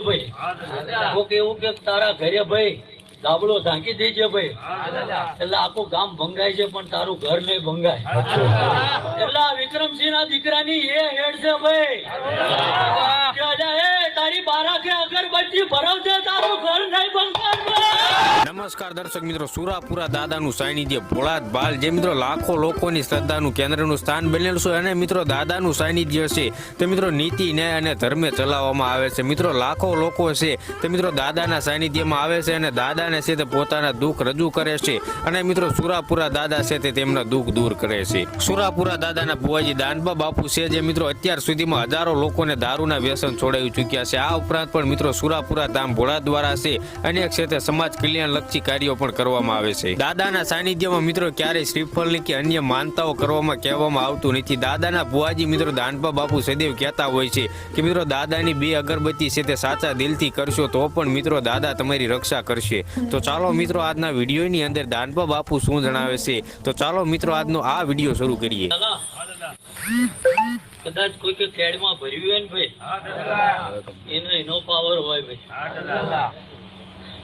ભાઈ. કે તારા ઘરે ભાઈ ગાબડો ઢાંકી દેજે ભાઈ. એટલે આખું ગામ ભંગાય છે પણ તારું ઘર નહીં ભંગાય. એટલે આ વિક્રમસિંહ ના દીકરાની એ હેડ છે ભાઈ. તારી બારા કે અગરબત્તી ભરાવજે તારું ઘર નહીં ભંગાય. નમસ્કાર દર્શક મિત્રો, સુરાપુરા દાદાનું સાનિધ્ય ભોળાત બાલ. જે મિત્રો લાખો લોકોની શ્રદ્ધાનું કેન્દ્રનું સ્થાન બનેલું છે અને મિત્રો દાદાનું સાનિધ્ય છે, તે મિત્રો નીતિ, ન્યાય અને ધર્મે ચલાવવામાં આવે છે. મિત્રો લાખો લોકો છે, તે મિત્રો દાદાના સાનિધ્યમાં આવે છે અને દાદાને છે તે પોતાના દુઃખ રજૂ કરે છે અને મિત્રો સુરાપુરા દાદા છે તે તેમના દુઃખ દૂર કરે છે. સુરાપુરા દાદાના ભુવાજી દાનબા બાપુ છે, જે મિત્રો અત્યાર સુધીમાં હજારો લોકોને દારૂના વ્યસન છોડાવી ચૂક્યા છે. આ ઉપરાંત પણ મિત્રો સુરાપુરા ધામ ભોળા દ્વારા છે અનેક તે સમાજ કલ્યાણ લક્ષી કાર્યો પણ કરવામાં આવે છે. દાદાના સાનિધ્યમાં મિત્રો ક્યારેય શ્રીફળની કે અન્ય માનતાઓ કરવામાં કહેવામાં આવતું નથી. દાદાના ભુવાજી મિત્રો દાનપા બાપુ સદૈવ કહેતા હોય છે કે મિત્રો દાદાની બે અગરબત્તી છે તે સાચા દિલથી કરશો તો પણ મિત્રો દાદા તમારી રક્ષા કરશે. તો ચાલો મિત્રો આજના વિડીયોની અંદર દાનપા બાપુ શું જણાવે છે? તો ચાલો મિત્રો આજનો આ વીડિયો શરૂ કરીએ. કદાચ કોઈ કે કેડમાં ભર્યું હોય ને ભાઈ એનો એનો પાવર હોય ભાઈ.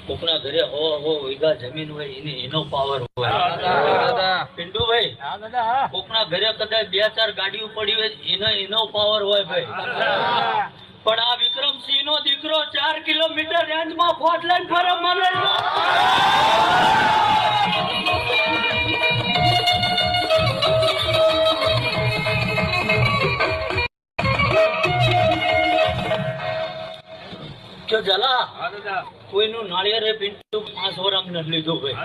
કોકના ઘરે હો હો વીઘા જમીન હોય એને એનો પાવર હોય. પિન્ટુભાઈ કોકના ઘરે કદાચ બે ચાર ગાડીઓ પડી હોય એનો એનો પાવર હોય ભાઈ. પણ આ વિક્રમસિંહ નો દીકરો ચાર કિલોમીટર રેન્જમાં ફોટ લાઈન ફરે મને કે જલા કોઈનું નાળિયેર એ પાંચ વરમ નથી લીધું ભાઈ.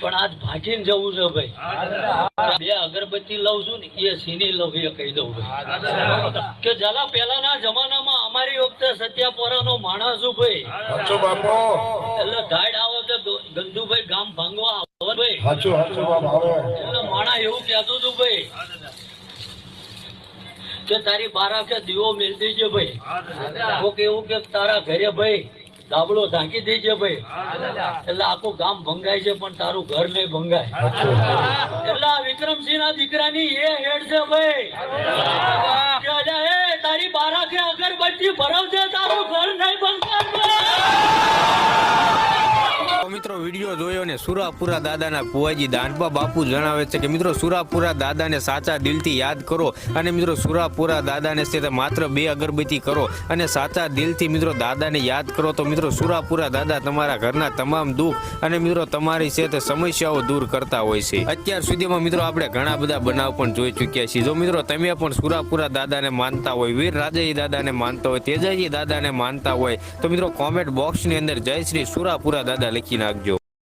પણ આજ ભાગીને જવું છે ભાઈ. બે અગરબત્તી લઉં છું ને એ સીની લઉં એ કહી દઉં ભાઈ. કે જલા પેલાના જમાનામાં અમારી વખતે સત્યાપોરાનો માણસ છું ભાઈ. એટલે ગાઈડ આવે તો ગંદુભાઈ ગામ ભાંગવા આવે ભાઈ. એટલે માણા એવું કહેતું હતું ભાઈ. કે તારી બારા કે દીવો મેળ દેજે ભાઈ. કોક એવું કે તારા ઘરે ભાઈ ગાબડો ઢાંકી દેજે ભાઈ. એટલે આખું ગામ ભંગાય છે, પણ તારું ઘર નહીં ભંગાય. એટલે આ વિક્રમસિંહ ના દીકરાની એ હેડ છે ભાઈ. તારી બારા કે અગરબત્તી ભરાવજે તારું ઘર નહીં ભંગાય ભાઈ. તો મિત્રો સુરાપુરા દાદાના કુવાજી દાનબા બાપુ જણાવે છે કે, મિત્રો, સુરાપુરા દાદાને સાચા દિલથી યાદ કરો અને મિત્રો, સુરાપુરા દાદાને છે માત્ર બે અગરબત્તી કરો અને સાચા દિલથી મિત્રો દાદાને યાદ કરો. તો મિત્રો, સુરાપુરા દાદા તમારા ઘરના તમામ દુઃખ અને મિત્રો, તમારી છે તે સમસ્યાઓ દૂર કરતા હોય છે. અત્યાર સુધીમાં મિત્રો, આપણે ઘણા બધા બનાવ પણ જોઈ ચૂક્યા છીએ. જો મિત્રો, તમે પણ સુરાપુરા દાદાને માનતા હોય, વીર રાજાજી દાદાને માનતા હોય, તેજાજી દાદાને માનતા હોય, તો મિત્રો, કોમેન્ટ બોક્સની અંદર જય શ્રી સુરાપુરા દાદા લખી નાખજો.